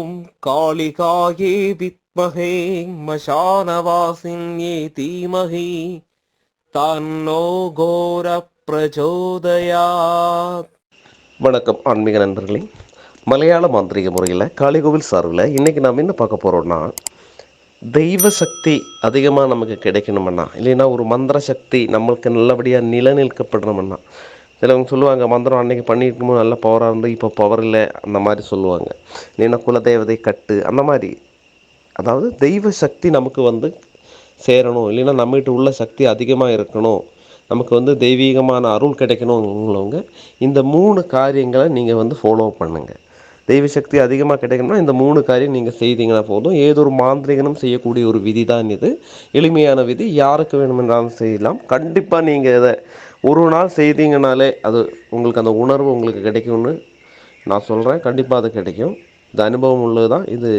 ஓம் காளிகாயே வித்மகே மசானவாசின்யே தீமகி. தன்னோ கோர பிரச்சோதயா வணக்கம் ஆன்மீக நண்பர்களே. மலையாள மாந்திரிக முறையில் காளிகோவில் சார்பில் இன்றைக்கி நாம் என்ன பார்க்க போகிறோம்னா தெய்வ சக்தி அதிகமாக நமக்கு கிடைக்கணுமென்னா இல்லைன்னா ஒரு மந்திர சக்தி நம்மளுக்கு நல்லபடியாக நிலநிற்கப்படணுமென்னா சிலவங்க சொல்லுவாங்க மந்திரம் அன்னைக்கு பண்ணியிருக்கும்போது நல்ல பவராக இருந்து இப்போ பவர் இல்லை அந்த மாதிரி சொல்லுவாங்க. நீனா குலதெய்வதை கட்டு அந்த மாதிரி. அதாவது தெய்வ சக்தி நமக்கு வந்து சேரணும். இல்லைன்னா நம்மகிட்ட உள்ள சக்தி அதிகமாக இருக்கணும். நமக்கு வந்து தெய்வீகமான அருள் கிடைக்கணுங்கிறவங்க இந்த மூணு காரியங்களை நீங்கள் வந்து ஃபாலோ பண்ணுங்கள் தெய்வ சக்தி அதிகமாக கிடைக்கணும்னா இந்த மூணு காரியம் நீங்கள் செய்தீங்கன்னா போதும். ஏதோ ஒரு மாந்திரிகனும் செய்யக்கூடிய ஒரு விதி தான் இது. எளிமையான விதி. யாருக்கு வேணுமென்றாலும் செய்யலாம். கண்டிப்பாக நீங்கள் இதை ஒரு நாள் செய்தீங்கனாலே அது உங்களுக்கு அந்த உணர்வு உங்களுக்கு கிடைக்கும்னு நான் சொல்கிறேன் கண்டிப்பாக அது கிடைக்கும். இந்த அனுபவம் உள்ளது தான் இது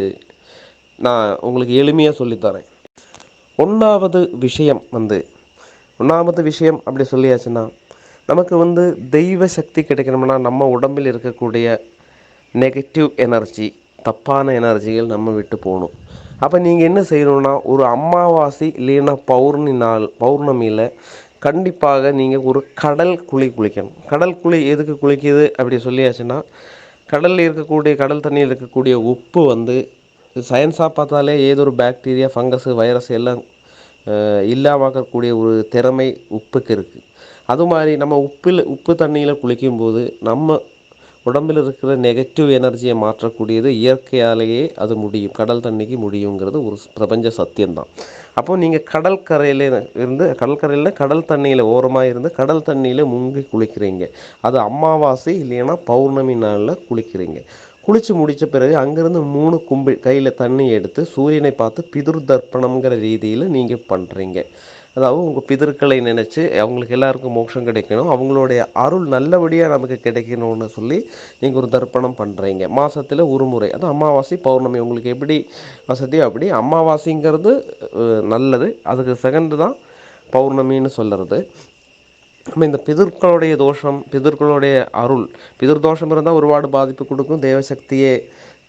நான் உங்களுக்கு எளிமையாக சொல்லித்தரேன். ஒன்றாவது விஷயம் வந்து ஒன்றாவது விஷயம் அப்படி சொல்லியாச்சுன்னா நமக்கு வந்து தெய்வ சக்தி கிடைக்கணும்னா நம்ம உடம்பில் இருக்கக்கூடிய நெகட்டிவ் எனர்ஜி தப்பான எனர்ஜிகள் நம்ம விட்டு போகணும். அப்போ நீங்கள் என்ன செய்யணும்னா ஒரு அமாவாசை இல்லைன்னா பௌர்ணமி நாள் பௌர்ணமியில் கண்டிப்பாக நீங்கள் ஒரு கடல் குழி குளிக்கணும். கடல் குழி எதுக்கு குளிக்குது அப்படி சொல்லியாச்சுன்னா கடலில் இருக்கக்கூடிய கடல் தண்ணியில் இருக்கக்கூடிய உப்பு வந்து சயின்ஸாக பார்த்தாலே ஏதோ ஒரு பாக்டீரியா ஃபங்கஸ் வைரஸ் எல்லாம் இல்லாமக்கக்கூடிய ஒரு திறமை உப்புக்கு இருக்குது அது மாதிரி நம்ம உப்பில் உப்பு தண்ணியில் குளிக்கும்போது நம்ம உடம்பில் இருக்கிற நெகட்டிவ் எனர்ஜியை மாற்றக்கூடியது இயற்கையாலேயே அது முடியும். கடல் தண்ணிக்கு முடியுங்கிறது ஒரு பிரபஞ்ச சத்தியம்தான். அப்போ நீங்கள் கடற்கரையில் இருந்து கடற்கரையில் கடல் தண்ணியில் ஓரமாக இருந்து கடல் தண்ணியில் முங்கி குளிக்கிறீங்க. அது அமாவாசை இல்லைன்னா பௌர்ணமி நாளில் குளிக்கிறீங்க. குளித்து முடித்த பிறகு அங்கேருந்து மூணு கும்பி கையில் தண்ணி எடுத்து சூரியனை பார்த்து பிதுர் தர்ப்பணம்ங்கிற ரீதியில் நீங்கள் பண்ணுறீங்க அதாவது உங்கள் பிதற்களை நினச்சி அவங்களுக்கு எல்லாருக்கும் மோட்சம் கிடைக்கணும். அவங்களுடைய அருள் நல்லபடியாக நமக்கு கிடைக்கணும்னு சொல்லி நீங்கள் ஒரு தர்ப்பணம் பண்ணுறீங்க மாதத்தில் ஒரு முறை. அது அமாவாசை பௌர்ணமி. உங்களுக்கு எப்படி வசதியோ அப்படி அமாவாசைங்கிறது நல்லது. அதுக்கு செகண்டு தான் பௌர்ணமின்னு சொல்கிறது நம்ம இந்த பிதர்களுடைய தோஷம் பிதர்களுடைய அருள் பிதர் தோஷம் இருந்தால் ஒருபாடு பாதிப்பு கொடுக்கும். தேவசக்தியே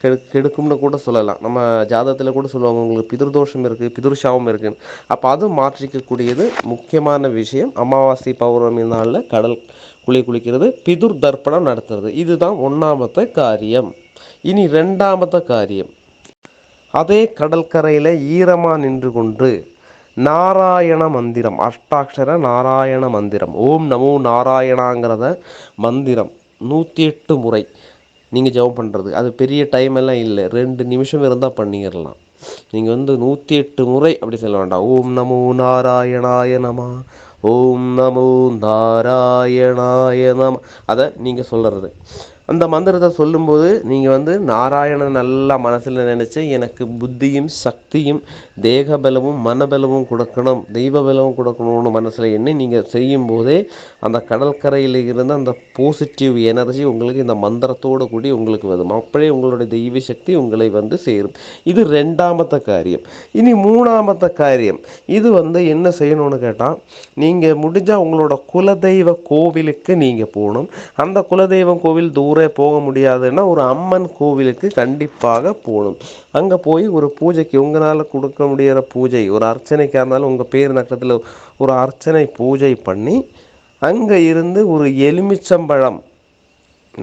கெடு கெடுக்கும்னு கூட சொல்லலாம். நம்ம ஜாதகத்தில் கூட சொல்லுவாங்க உங்களுக்கு பிதிர் தோஷம் இருக்குது பிதிர்ஷாவும் இருக்குன்னு. அப்போ அது மாற்றிக்கக்கூடியது முக்கியமான விஷயம். அமாவாசை பௌர்ணமி நாளில் கடல் குளி குளிக்கிறது பிதுர் தர்ப்பணம் நடத்துறது. இதுதான் ஒன்றாமத்த காரியம். இனி ரெண்டாமத்த காரியம். அதே கடற்கரையில் ஈரமாக நின்று கொண்டு நாராயண மந்திரம் அஷ்டாட்சர நாராயண மந்திரம் ஓம் நமோ நாராயணாங்கிறத மந்திரம் நூற்றி எட்டு முறை நீங்கள் ஜெபம் பண்ணுறது அது பெரிய டைம் எல்லாம் இல்லை. ரெண்டு நிமிஷம் இருந்தால் பண்ணிடலாம் நீங்கள் வந்து நூற்றி எட்டு முறை அப்படி சொல்ல வேண்டாம். ஓம் நமோ நாராயணாய நமா. ஓம் நமோ நாராயணாய நம அதை நீங்கள் சொல்கிறது அந்த மந்திரத்தை சொல்லும்போது நீங்கள் வந்து நாராயணன் நல்லா மனசில் நினச்சி எனக்கு புத்தியும் சக்தியும் தேக பலமும் மனபலமும் கொடுக்கணும் தெய்வ பலமும் கொடுக்கணும்னு மனசில் எண்ணி நீங்கள் செய்யும்போதே அந்த கடற்கரையில் இருந்த அந்த பாசிட்டிவ் எனர்ஜி உங்களுக்கு இந்த மந்திரத்தோடு கூடி உங்களுக்கு வரும். அப்படியே உங்களுடைய தெய்வ சக்தி உங்களை வந்து சேரும். இது ரெண்டாமத்த காரியம். இனி மூணாமத்த காரியம். இது வந்து என்ன செய்யணும்னு கேட்டால் நீங்கள் முடிஞ்சால் உங்களோட குலதெய்வ கோவிலுக்கு நீங்கள் போகணும். அந்த குலதெய்வம் கோவில் தூரே போக முடியாதுன்னா ஒரு அம்மன் கோவிலுக்கு கண்டிப்பாக போகணும். அங்கே போய் ஒரு பூஜைக்கு உங்களால் கொடுக்க முடியிற பூஜை ஒரு அர்ச்சனைக்காக இருந்தாலும் உங்கள் பேர் நக்கத்தில் ஒரு அர்ச்சனை பூஜை பண்ணி அங்கே இருந்து ஒரு எலுமிச்சம்பழம்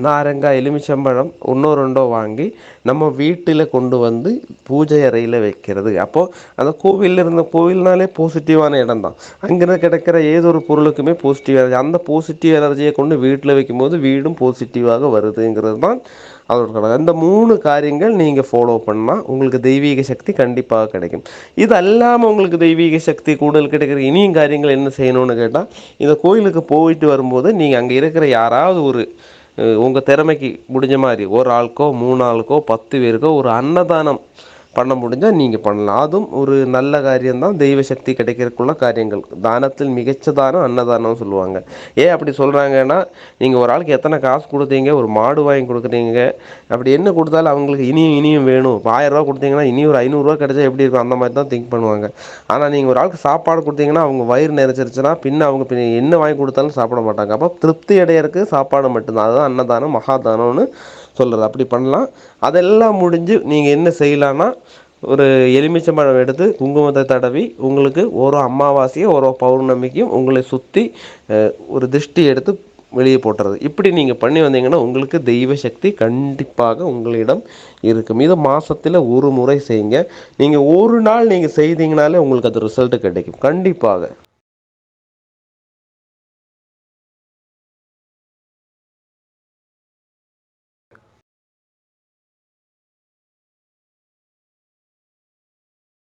நாரங்காய் எலுமிச்சம்பழம் ஒன்றோ ரெண்டோ வாங்கி நம்ம வீட்டில் கொண்டு வந்து பூஜை அறையில் வைக்கிறது. அப்போது அந்த கோவிலில் இருந்த கோவில்னாலே பாசிட்டிவான இடம் தான் அங்கிருந்து கிடைக்கிற ஏதொரு பொருளுக்குமே பாசிட்டிவ் எனர்ஜி அந்த பாசிட்டிவ் எனர்ஜியை கொண்டு வீட்டில் வைக்கும்போது வீடும் பாசிட்டிவாக வருதுங்கிறது தான் அதோட கணக்கு இந்த மூணு காரியங்கள் நீங்கள் ஃபாலோ பண்ணால் உங்களுக்கு தெய்வீக சக்தி கண்டிப்பாக கிடைக்கும். இது அல்லாமல் உங்களுக்கு தெய்வீக சக்தி கூடுதல் கிடைக்கிற இனியும் காரியங்கள் என்ன செய்யணும்னு கேட்டால் இந்த கோயிலுக்கு போயிட்டு வரும்போது நீங்கள் அங்கே இருக்கிற யாராவது ஒரு உங்கள் திறமைக்கு முடிஞ்ச மாதிரி ஒரு ஆளுக்கோ மூணு ஆளுக்கோ பத்து பேருக்கோ ஒரு அன்னதானம் பண்ண முடிஞ்சால் நீங்கள் பண்ணலாம். அதுவும் ஒரு நல்ல காரியம்தான். தெய்வ சக்தி கிடைக்கிறதுக்குள்ள காரியங்கள். தானத்தில் மிகச்ச தானம் அன்னதானம் சொல்லுவாங்க. ஏன் அப்படி சொல்கிறாங்கன்னா நீங்கள் ஒரு ஆளுக்கு எத்தனை காசு கொடுத்தீங்க ஒரு மாடு வாங்கி கொடுக்குறீங்க அப்படி என்ன கொடுத்தாலும் அவங்களுக்கு இனியும் இனியும் வேணும். இப்போ ஆயிரரூவா கொடுத்தீங்கன்னா இனி ஒரு ஐநூறுரூவா கிடைச்சா எப்படி இருக்கும்? அந்த மாதிரி தான் திங்க் பண்ணுவாங்க. ஆனால் நீங்கள் ஒரு ஆளுக்கு சாப்பாடு கொடுத்தீங்கன்னா அவங்க வயிறு நிறைச்சிருச்சுன்னா பின்ன அவங்க பின்ன என்ன வாங்கி கொடுத்தாலும் சாப்பிட மாட்டாங்க. அப்போ திருப்தி அடையறதுக்கு சாப்பாடு மட்டும்தான். அதுதான் அன்னதானம் மகாதானம்னு சொல்கிறது அப்படி பண்ணலாம். அதெல்லாம் முடிஞ்சு நீங்கள் என்ன செய்யலான்னா ஒரு எலுமிச்சம்பழம் எடுத்து குங்குமத்தை தடவி உங்களுக்கு ஒரு அமாவாசையும் ஒரு பௌர்ணமிக்கும் உங்களை சுற்றி ஒரு திருஷ்டி எடுத்து வெளியே போட்டுறது. இப்படி நீங்கள் பண்ணி வந்தீங்கன்னா உங்களுக்கு தெய்வ சக்தி கண்டிப்பாக உங்களிடம் இருக்கும். இது மாதத்தில் ஒரு முறை செய்யுங்க. நீங்கள் ஒரு நாள் நீங்கள் செய்தீங்கனாலே உங்களுக்கு அது ரிசல்ட்டு கிடைக்கும். கண்டிப்பாக.